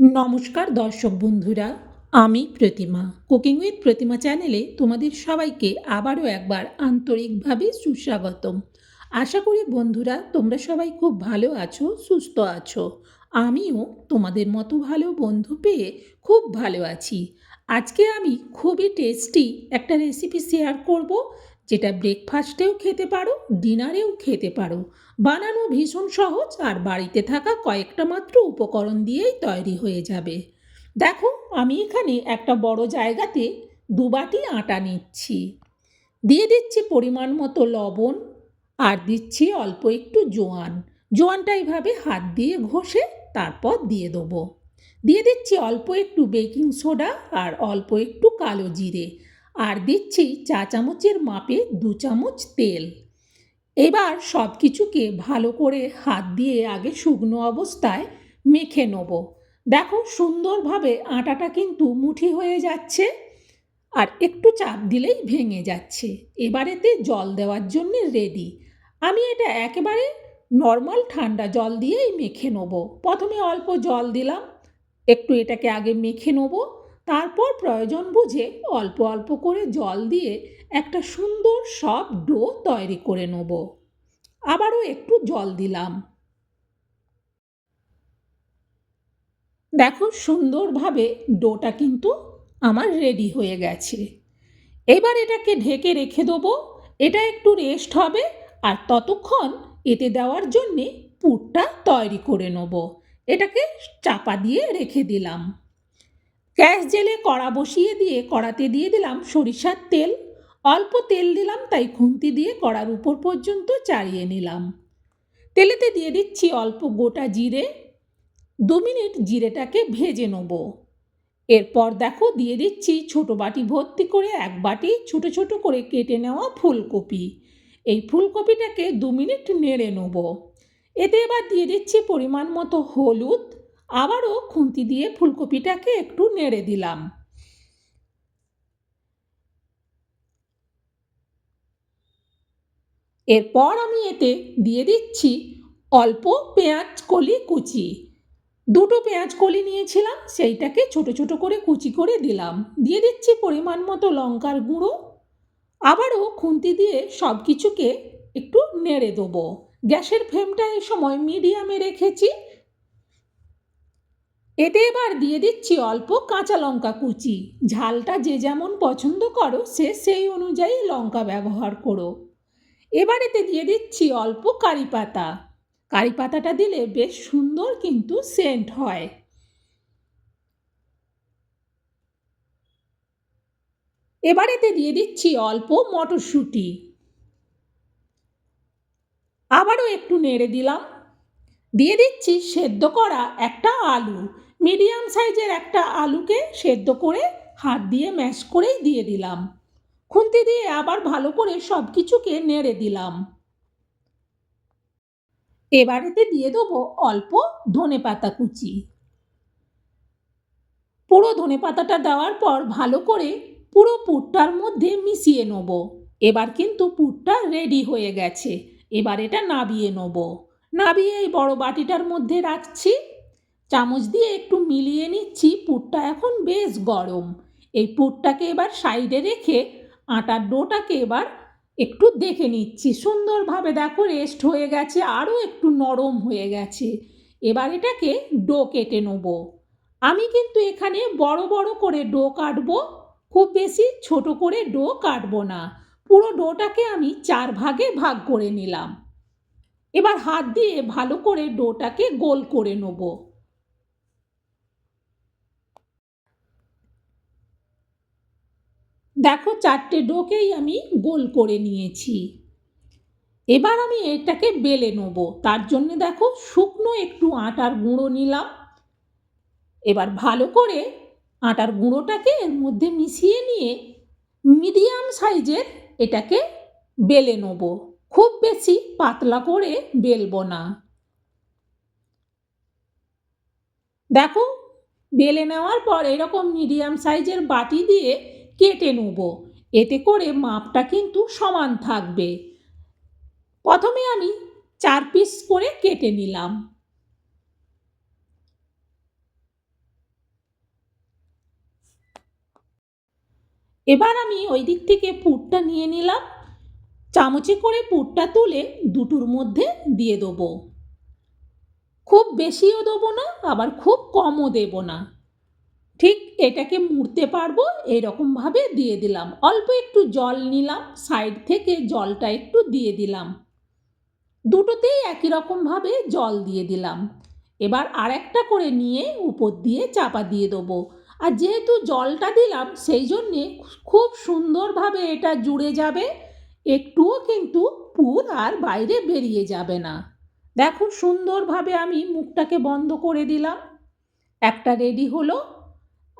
নমস্কার দর্শক বন্ধুরা, আমি প্রতিমা। কুকিং উইথ প্রতিমা চ্যানেলে তোমাদের সবাইকে আবারও একবার আন্তরিকভাবে সুস্বাগতম। আশা করি বন্ধুরা, তোমরা সবাই খুব ভালো আছো, সুস্থ আছো। আমিও তোমাদের মতো ভালো বন্ধু পেয়ে খুব ভালো আছি। আজকে আমি খুবই টেস্টি একটা রেসিপি শেয়ার করব। যেটা ব্রেকফাস্টেও খেতে পারো ডিনারেও খেতে পারো। বানানো ভীষণ সহজ আর বাড়িতে থাকা কয়েকটা মাত্র উপকরণ দিয়েই তৈরি হয়ে যাবে। দেখো, আমি এখানে একটা বড় জায়গাতে দুবাটি আটা নিচ্ছি। দিয়ে দিচ্ছি পরিমাণ মতো লবণ আর দিচ্ছি অল্প একটু জোয়ান। জোয়ানটা এইভাবে হাত দিয়ে ঘষে তারপর দিয়ে দেবো। দিয়ে দিচ্ছি অল্প একটু বেকিং সোডা আর অল্প একটু কালো জিরে। আর দিচ্ছি চা চামচের মাপে দু চামচ তেল। এবার সব কিছুকে ভালো করে হাত দিয়ে আগে শুকনো অবস্থায় মেখে নেব। দেখো সুন্দরভাবে আটাটা কিন্তু মুঠি হয়ে যাচ্ছে আর একটু চাপ দিলেই ভেঙে যাচ্ছে। এবারেতে জল দেওয়ার জন্য রেডি আমি এটা একেবারে নর্মাল ঠান্ডা জল দিয়েই মেখে নেব। প্রথমে অল্প জল দিলাম, একটু এটাকে আগে মেখে নেব। তারপর প্রয়োজন বুঝে অল্প অল্প করে জল দিয়ে একটা সুন্দর সব ডো তৈরি করে নেব। আবারও একটু জল দিলাম। দেখো সুন্দরভাবে ডোটা কিন্তু আমার রেডি হয়ে গেছে। এবার এটাকে ঢেকে রেখে দেবো। এটা একটু রেস্ট হবে আর ততক্ষণ এতে দেওয়ার জন্যে পুরটা তৈরি করে নেব। এটাকে চাপা দিয়ে রেখে দিলাম। গ্যাস জেলে কড়া বসিয়ে দিয়ে কড়াতে দিয়ে দিলাম সরিষার তেল। অল্প তেল দিলাম, তাই খুন্তি দিয়ে কড়ার উপর পর্যন্ত চাড়িয়ে নিলাম। তেলেতে দিয়ে দিচ্ছি অল্প গোটা জিরে। দু মিনিট জিরেটাকে ভেজে নেব। এরপর দেখো, দিয়ে দিচ্ছি ছোট বাটি ভর্তি করে এক বাটি ছোট ছোট করে কেটে নেওয়া ফুলকপি। এই ফুলকপিটাকে দু মিনিট নেড়ে নেব। এতে এবার দিয়ে দিচ্ছি পরিমাণ মতো হলুদ। আবারও খুন্তি দিয়ে ফুলকপিটাকে একটু নেড়ে দিলাম। এরপর আমি এতে দিয়ে দিচ্ছি অল্প পেঁয়াজ কলি কুচি। দুটো পেঁয়াজ কলি নিয়েছিলাম, সেইটাকে ছোট ছোট করে কুচি করে দিলাম। দিয়ে দিচ্ছি পরিমাণ মতো লঙ্কার গুঁড়ো। আবারও খুন্তি দিয়ে সব কিছুকে একটু নেড়ে দেবো। গ্যাসের ফ্লেমটা এই সময় মিডিয়ামে রেখেছি। এতে এবার দিয়ে দিচ্ছি অল্প কাঁচা লঙ্কা কুচি। ঝালটা যে যেমন পছন্দ করো, সে সেই অনুযায়ী লঙ্কা ব্যবহার করো। এবার এতে দিয়ে দিচ্ছি অল্প কারি পাতা। কারি পাতাটা দিলে বেশ সুন্দর কিন্তু সেন্ট হয়। এবার এতে দিয়ে দিচ্ছি অল্প মটরশুঁটি। আবারও একটু নেড়ে দিলাম। দিয়ে দিচ্ছি সেদ্ধ করা একটা আলু। মিডিয়াম সাইজের একটা আলুকে সেদ্ধ করে হাত দিয়ে ম্যাশ করেই দিয়ে দিলাম। খুন্তি দিয়ে আবার ভালো করে সব কিছুকে নেড়ে দিলাম। এবারেতে দিয়ে দেবো অল্প ধনে পাতা কুচি। পুরো ধনে পাতাটা দেওয়ার পর ভালো করে পুরো পুরটার মধ্যে মিশিয়ে নেব। এবার কিন্তু পুরটা রেডি হয়ে গেছে। এবার এটা নাবিয়ে নেব। নাবিয়ে এই বড় বাটিটার মধ্যে রাখছি চামচ দিয়ে একটু মিলিয়ে নিচ্ছি, পুরটা এখন বেশ গরম। এই পুরটাকে এবার সাইডে রেখে আটার ডোটাকে এবার একটু দেখে নিচ্ছি। সুন্দরভাবে দেখো, রেস্ট হয়ে গেছে, আরও একটু নরম হয়ে গেছে। এবার এটাকে ডো কেটে নেব। আমি কিন্তু এখানে বড় বড় করে ডো কাটবো, খুব বেশি ছোট করে ডো কাটবো না। পুরো ডোটাকে আমি চার ভাগে ভাগ করে নিলাম। এবার হাত দিয়ে ভালো করে ডোটাকে গোল করে নেব। দেখো চারটে ডোকেই আমি গোল করে নিয়েছি। এবার আমি এটাকে বেলে নেব। তার জন্য দেখো শুকনো একটু আটার গুঁড়ো নিলাম। এবার ভালো করে আটার গুঁড়োটাকে এর মধ্যে মিশিয়ে নিয়ে মিডিয়াম সাইজের এটাকে বেলে নেব। খুব বেশি পাতলা করে বেলবো না। দেখো, বেলে নেওয়ার পর এরকম মিডিয়াম সাইজের বাটি দিয়ে কেটে নেব। এতে করে মাপটা কিন্তু সমান থাকবে। প্রথমে আমি চার পিস করে কেটে নিলাম। এবার আমি ওই দিক থেকে পুরটা নিয়ে নিলাম। চামচে করে পুরটা তুলে দুটোর মধ্যে দিয়ে দেবো। খুব বেশিও দেবো না, আবার খুব কমও দেবো না। ঠিক এটাকে মুড়তে পারব, এইরকমভাবে দিয়ে দিলাম। অল্প একটু জল নিলাম, সাইড থেকে জলটা একটু দিয়ে দিলাম। দুটোতেই একই রকমভাবে জল দিয়ে দিলাম। এবার আর একটা করে নিয়ে উপর দিয়ে চাপা দিয়ে দেবো। আর যেহেতু জলটা দিলাম, সেই জন্যে খুব সুন্দরভাবে এটা জুড়ে যাবে, একটুও কিন্তু পুর আর বাইরে বেরিয়ে যাবে না। দেখো সুন্দরভাবে আমি মুখটাকে বন্ধ করে দিলাম। একটা রেডি হলো।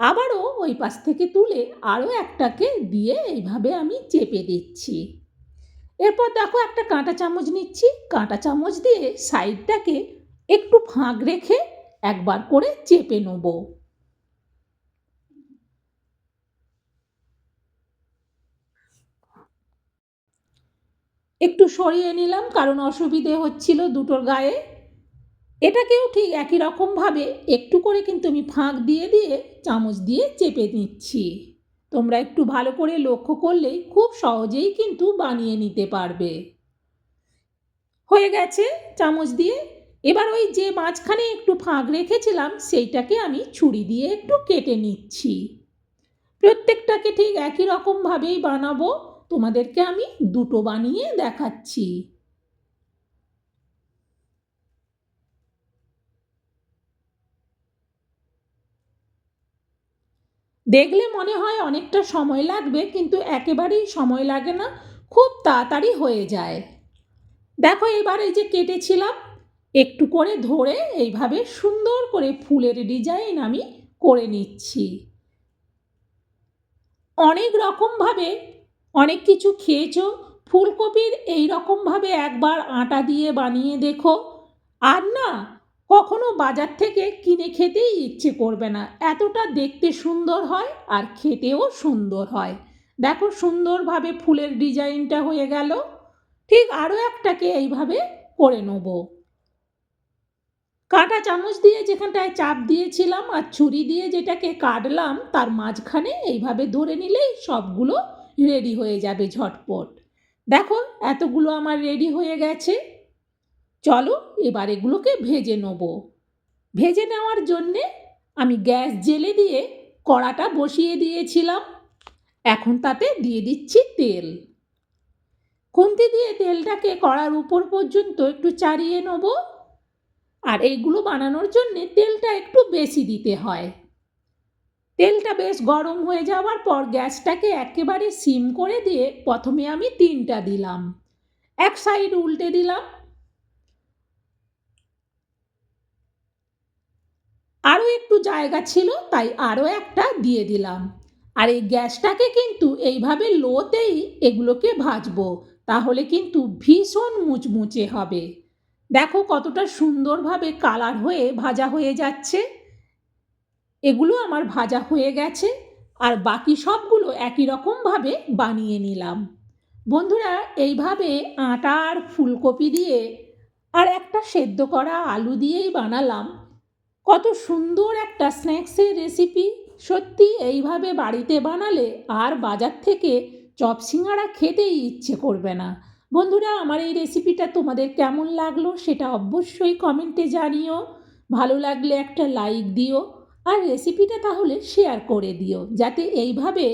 আবারও ওই পাশ থেকে তুলে আরও একটাকে দিয়ে এইভাবে আমি চেপে দিচ্ছি। এরপর দেখো একটা কাঁটা চামচ নিচ্ছি। কাঁটা চামচ দিয়ে সাইডটাকে একটু ফাঁক রেখে একবার করে চেপে নেব। একটু সরিয়ে নিলাম, কারণ অসুবিধে হচ্ছিল দুটোর গায়ে। এটাকেও ঠিক একই রকমভাবে একটু করে কিন্তু আমি ফাঁক দিয়ে দিয়ে চামচ দিয়ে চেপে নিচ্ছি। তোমরা একটু ভালো করে লক্ষ্য করলেই খুব সহজেই কিন্তু বানিয়ে নিতে পারবে। হয়ে গেছে চামচ দিয়ে। এবার ওই যে মাঝখানে একটু ফাঁক রেখেছিলাম, সেইটাকে আমি ছুরি দিয়ে একটু কেটে নিচ্ছি। প্রত্যেকটাকে ঠিক একই রকমভাবেই বানাবো। তোমাদেরকে আমি দুটো বানিয়ে দেখাচ্ছি। দেখলে মনে হয় অনেকটা সময় লাগবে, কিন্তু একেবারেই সময় লাগে না। খুব তাড়াতাড়ি হয়ে যায়। দেখো, এবার এই যে কেটেছিলাম, একটু করে ধরে এইভাবে সুন্দর করে ফুলের ডিজাইন আমি করে নিচ্ছি। অনেক রকমভাবে অনেক কিছু খেয়েছো, ফুলকপির এই রকমভাবে একবার আটা দিয়ে বানিয়ে দেখো। আর না কখনো বাজার থেকে কিনে খেতেই ইচ্ছে করবে না। এতটা দেখতে সুন্দর হয় আর খেতেও সুন্দর হয়। দেখো সুন্দরভাবে ফুলের ডিজাইনটা হয়ে গেল। ঠিক আরও একটাকে এইভাবে করে নেব। কাঁটা চামচ দিয়ে যেখানটায় চাপ দিয়েছিলাম আর ছুরি দিয়ে যেটাকে কাটলাম, তার মাঝখানে এইভাবে ধরে নিলেই সবগুলো রেডি হয়ে যাবে ঝটপট। দেখো, এতগুলো আমার রেডি হয়ে গেছে। চলো এবার এগুলোকে ভেজে নেব। ভেজে নেওয়ার জন্যে আমি গ্যাস জেলে দিয়ে কড়াটা বসিয়ে দিয়েছিলাম। এখন তাতে দিয়ে দিচ্ছি তেল। খুন্তি দিয়ে তেলটাকে কড়ার উপর পর্যন্ত একটু চারিয়ে নেব। আর এইগুলো বানানোর জন্যে তেলটা একটু বেশি দিতে হয়। তেলটা বেশ গরম হয়ে যাওয়ার পর গ্যাসটাকে একেবারে সিম করে দিয়ে প্রথমে আমি তিনটা দিলাম। এক সাইড উল্টে দিলাম। আরও একটু জায়গা ছিল, তাই আরও একটা দিয়ে দিলাম। আর এই গ্যাসটাকে কিন্তু এইভাবে লোতেই এগুলোকে ভাজবো, তাহলে কিন্তু ভীষণ মুচমুচে হবে। দেখো কতটা সুন্দরভাবে কালার হয়ে ভাজা হয়ে যাচ্ছে। এগুলো আমার ভাজা হয়ে গেছে, আর বাকি সবগুলো একই রকমভাবে বানিয়ে নিলাম। বন্ধুরা, এইভাবে আটা আর ফুলকপি দিয়ে আর একটা সেদ্ধ করা আলু দিয়েই বানালাম। কত সুন্দর একটা স্ন্যাক্সের রেসিপি সত্যি এইভাবে বাড়িতে বানালে আর বাজার থেকে চপ সিঙ্গারা খেতেই ইচ্ছে করবে না। বন্ধুরা, আমার এই রেসিপিটা তোমাদের কেমন লাগল সেটা অবশ্যই কমেন্টে জানিও। ভালো লাগলে একটা লাইক দিও আর রেসিপিটা তাহলে শেয়ার করে দিও যাতে এইভাবে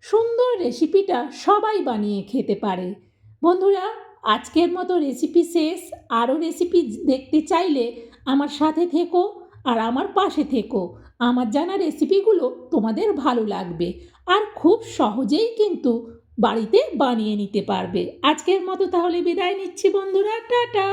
সুন্দর রেসিপিটা সবাই বানিয়ে খেতে পারে। বন্ধুরা, আজকের মতো রেসিপি শেষ। আরও রেসিপি দেখতে চাইলে আমার সাথে থেকো। আর আমার পাশে থেকো। আমার জানা রেসিপিগুলো তোমাদের ভালো লাগবে আর খুব সহজেই কিন্তু বাড়িতে বানিয়ে নিতে পারবে। আজকের মতো তাহলে বিদায় নিচ্ছি বন্ধুরা, টাটা!